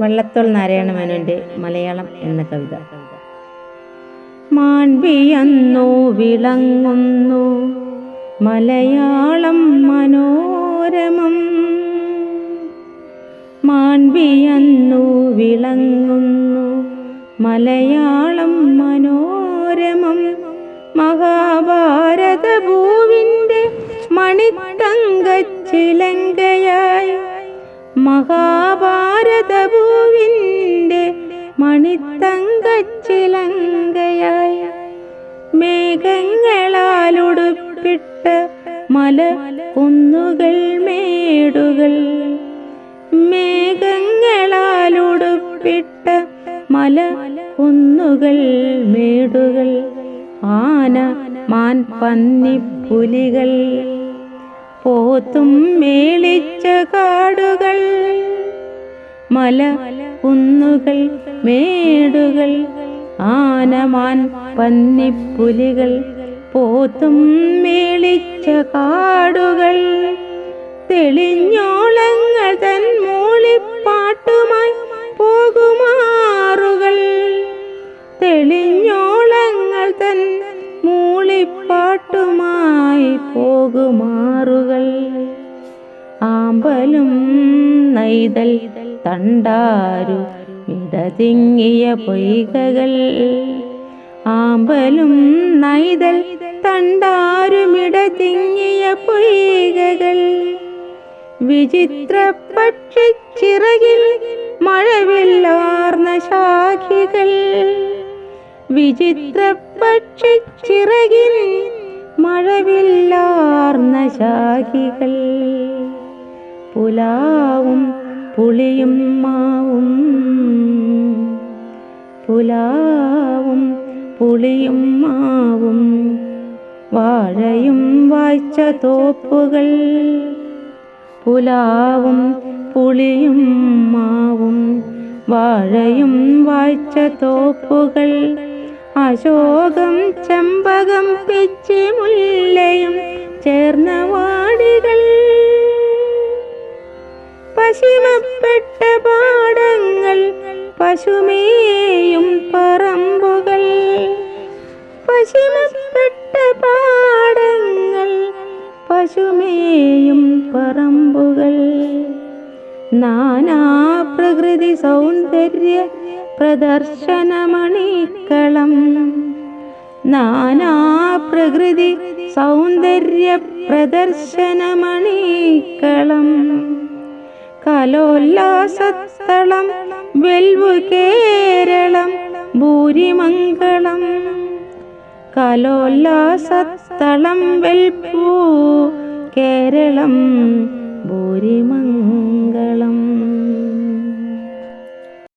വള്ളത്തോൾ നാരായണ മേനോന്റെ മലയാളം എന്ന കവിത. മാൺപിയന്നു വിളങ്ങുന്നു മലയാളം മനോരമം. മാൺപിയന്നു വിളങ്ങുന്നു മലയാളം മനോരമം. മഹാഭാരത ഭൂവിന്റെ മണിത്തങ്കച്ചിലങ്കയായി മഹാഭാരത ഭൂവിന്റെ മണിത്തങ്കച്ചിലങ്കയായ മേഘങ്ങളാലുടുപ്പിട്ട മല കുന്നുകൾ മേടുകൾ. മേഘങ്ങളാലുടുപ്പിട്ട മല കുന്നുകൾ മേടുകൾ. ആന മാൻ പന്നി പുലികൾ. പോത്തും മേളിച്ച കാടുകൾ മല കുന്നുകൾ മേടുകൾ ആനമാൻ പന്നിപ്പുലികൾ പോത്തും മേളിച്ച കാടുകൾ. തെളിഞ്ഞോളങ്ങൾ തൻ മൂളിപ്പാട്ടുമായി പോകുമാറുകൾ. തെളിഞ്ഞോളങ്ങൾ തൻ മൂളിപ്പാട്ടുമായി പോകുമാറുകൾ. ആമ്പലും നൈതൽ തണ്ടാരു മിതതിങ്ങിയ പൊയ്കകൾ. ആമ്പലും നൈതൽ തണ്ടാരുമിടതിങ്ങിയ പൊയ്കകൾ. വിചിത്ര പക്ഷിച്ചിറകിൽ മഴവില്ലാർന്ന ശാഖികൾ. വിചിത്ര പക്ഷിച്ചിറകിൽ മഴവില്ലാർന്ന ശാഖികൾ. പുലാവും പുളിയും മാവും. പുലാവും പുളിയും മാവും. വാഴയും വായിച്ച തോപ്പുകൾ. പുലാവും പുളിയും മാവും. വാഴയും വായിച്ച തോപ്പുകൾ. അശോകം ചെമ്പകം പെച്ചി മുല്ലയും ചേർന്ന വാടികൾ. പശിമപ്പെട്ട പാടങ്ങൾ പശുമേയും പറമ്പുകൾ. പശിമപ്പെട്ട പാടങ്ങൾ പശുമേയും പറമ്പുകൾ. നാനാ പ്രകൃതി സൗന്ദര്യ പ്രദർശനമണിക്കളം. നാനാ പ്രകൃതി സൗന്ദര്യ പ്രദർശനമണീക്കളം. കലോല്ലാസത്തളം വെൽവു കേരളം ഭൂരിമംഗളം. കലോല്ലാസത്തളം വെൽപ്പൂ കേരളം